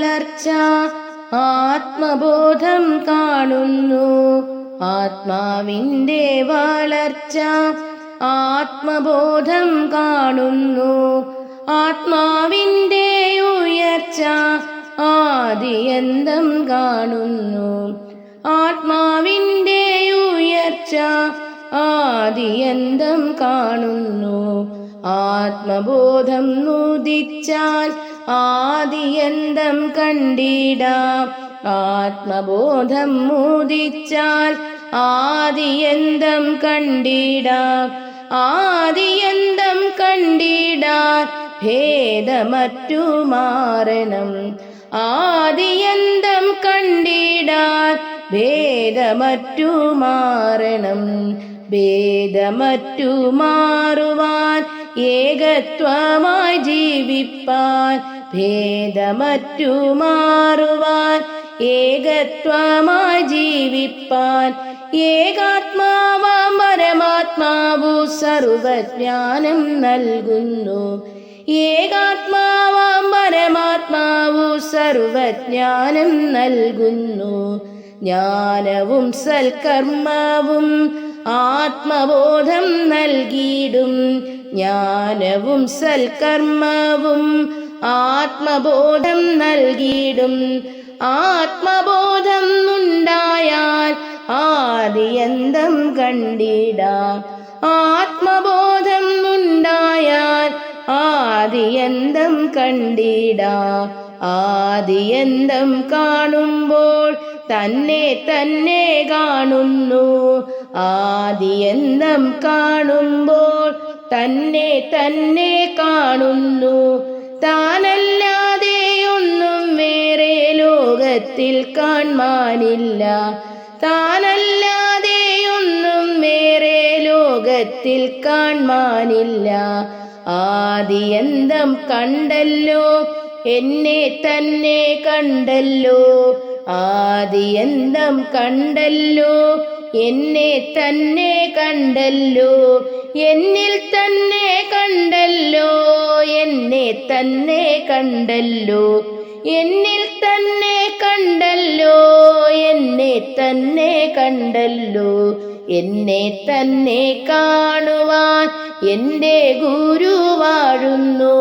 വളർച്ച ആത്മബോധം കാണുന്നു. ആത്മാവിന്റെ വളർച്ച ആത്മബോധം കാണുന്നു. ആത്മാവിന്റെ ഉയർച്ച ആദിയന്തം കാണുന്നു. ആത്മാവിന്റെ ഉയർച്ച ആദിയന്തം കാണുന്നു. ആത്മബോധം നുദിച്ചാൽ ആദിയന്തം കണ്ടിടാം. ആത്മബോധം മോദിച്ചാൽ ആദിയന്തം കണ്ടിടാം. ആദിയന്തം കണ്ടിടാൻ ഭേദമറ്റു മാറണം ആദിയന്തം കണ്ടിടാൻ ഭേദമറ്റു മാറണം ഭേദമറ്റു മാറുവാൻ ഏകത്വമായി ജീവിപ്പാൻ ഭേദമറ്റു മാറുവാൻ ഏകത്വമായി ജീവിപ്പാൻ ഏകാത്മാവാം പരമാത്മാവു സർവജ്ഞാനം നൽകുന്നു. ഏകാത്മാവാം പരമാത്മാവു സർവജ്ഞാനം നൽകുന്നു. ജ്ഞാനവും സൽക്കർമ്മവും ആത്മബോധം നൽകിയിടും. ജ്ഞാനവും സൽക്കർമ്മവും ആത്മബോധം നൽകിയിടും. ആത്മബോധം ഉണ്ടായാൽ ആദിയന്തം കണ്ടിടാം. ആത്മബോധം ഉണ്ടായാൽ ആദിയന്തം കണ്ടിടാം. ആദിയന്തം കാണുമ്പോൾ തന്നെ തന്നെ കാണുന്നു. ആദിയന്തം കാണുമ്പോൾ തന്നെ തന്നെ കാണുന്നു. താനല്ലാതെ ഒന്നും വേറെ ലോകത്തിൽ കാണാനില്ല താനല്ലാതെ ഒന്നും വേറെ ലോകത്തിൽ കാണാനില്ല ആദിയന്തം കണ്ടല്ലോ എന്നെ തന്നെ കണ്ടല്ലോ. ആദിയന്തം കണ്ടല്ലോ എന്നെ തന്നെ കണ്ടല്ലോ എന്നിൽ തന്നെ കണ്ടല്ലോ എന്നെ തന്നെ കണ്ടല്ലോ എന്നിൽ തന്നെ കണ്ടല്ലോ എന്നെ തന്നെ കണ്ടല്ലോ എന്നെ തന്നെ കാണുവാൻ എന്റെ ഗുരു വാഴുന്നു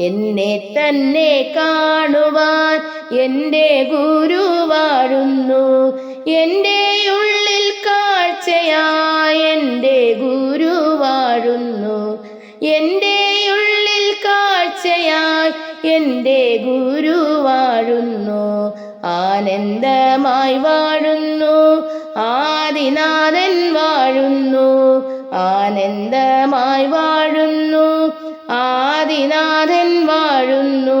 എന്നെ തന്നെ കാണുവാൻ എന്റെ ഗുരു വാഴുന്നു എന്റെ എന്റെ ഗുരു വാഴുന്നു ആനന്ദമായി വാഴുന്നു ആദിനാഥൻ വാഴുന്നു ആനന്ദമായി വാഴുന്നു ആദിനാഥൻ വാഴുന്നു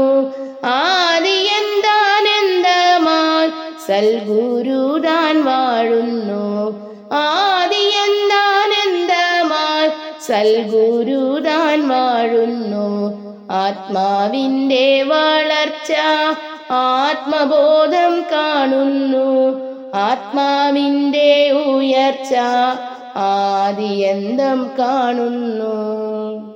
ആദി എന്താനന്ദമായി സൽഗുരുദാൻ വാഴുന്നു ആദി എന്താനന്ദമായി സൽഗുരുദാൻ വാഴുന്നു ആത്മാവിന്റെ വളർച്ച ആത്മബോധം കാണുന്നു. ആത്മാവിന്റെ ഉയർച്ച ആദിയന്തം കാണുന്നു.